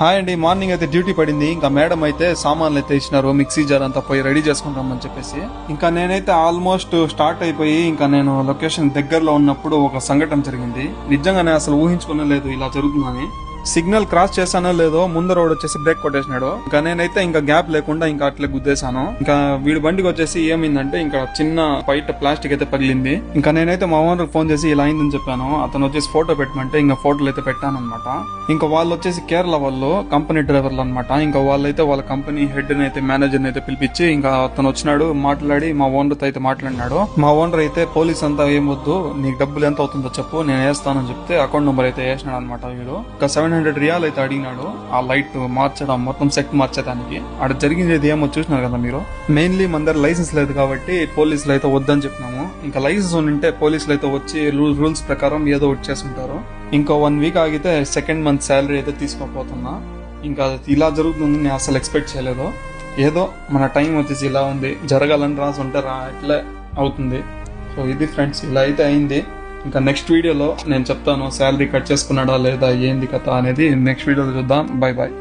Hi అండి morning అయితే duty పడింది. ఇంకా మేడం అయితే సామాన్లు అయితే ఇచ్చినారు మిక్సీ జార్ అంతా పోయి రెడీ చేసుకుంటామని చెప్పేసి. ఇంకా నేనైతే ఆల్మోస్ట్ స్టార్ట్ అయిపోయి ఇంకా నేను లొకేషన్ దగ్గరలో ఉన్నప్పుడు ఒక సంఘటన జరిగింది. నిజంగానే అసలు ఊహించుకునలేదు ఇలా జరుగుతుందని. సిగ్నల్ క్రాస్ చేశానో లేదో ముందర రోడ్ వచ్చేసి బ్రేక్ కొట్టేసినాడు. ఇంకా నేనైతే ఇంకా గ్యాప్ లేకుండా ఇంకా అట్లే గుద్దేశాను. ఇంకా వీడి బండికి వచ్చేసి ఏమైందంటే ఇంకా చిన్న బయట ప్లాస్టిక్ అయితే పగిలింది. ఇంకా నేనైతే మా ఓనర్ ఫోన్ చేసి ఇలా అయిందని చెప్పాను. అతను వచ్చేసి ఫోటో పెట్టమంటే ఇంకా ఫోటోలు అయితే పెట్టాను అనమాట ఇంకా వాళ్ళు వచ్చేసి కేరళ వాళ్ళు కంపెనీ డ్రైవర్లు అనమాట ఇంకా వాళ్ళైతే వాళ్ళ కంపెనీ హెడ్ అయితే మేనేజర్ అయితే పిలిపించి ఇంకా అతను వచ్చినాడు మాట్లాడి మా ఓనర్తో అయితే మాట్లాడినాడు. మా ఓనర్ అయితే పోలీస్ అంతా ఏమొద్దు నీకు డబ్బులు ఎంత అవుతుందో చెప్పు నేను వేస్తానని చెప్తే అకౌంట్ నెంబర్ అయితే వేసినాడు అనమాట వీడు. ఇంకా సెవెన్ హండ్రెడ్ రియాల్ అయితే అడిగినాడు. ఆ లైట్ మార్చడం మొత్తం సెట్ మార్చడానికి అక్కడ జరిగింది ఏమో చూసినారు కదా మీరు? మెయిన్లీ మన దగ్గర లైసెన్స్ లేదు కాబట్టి పోలీసులు అయితే వద్దని చెప్పినాము. ఇంకా లైసెన్స్ ఉంటే పోలీసులు అయితే వచ్చి రూల్స్ ప్రకారం ఏదో ఒకటి చేసుంటారు ఇంకో వన్ వీక్ ఆగితే సెకండ్ మంత్ శాలరీ అయితే తీసుకోపోతున్నా ఇంకా ఇలా జరుగుతుంది నేను అసలు ఎక్స్పెక్ట్ చేయలేదు. ఏదో మన టైం వచ్చేసి ఇలా ఉంది. జరగాలని రాసి ఉంటే రా ఇట్లా అవుతుంది. సో ఇది ఫ్రెండ్స్ ఇలా అయితే అయింది. ఇంకా నెక్స్ట్ వీడియోలో నేను చెప్తాను శాలరీ కట్ చేసుకున్నాడా లేదా ఏంది కథ అనేది. నెక్స్ట్ వీడియోలో చూద్దాం. Bye bye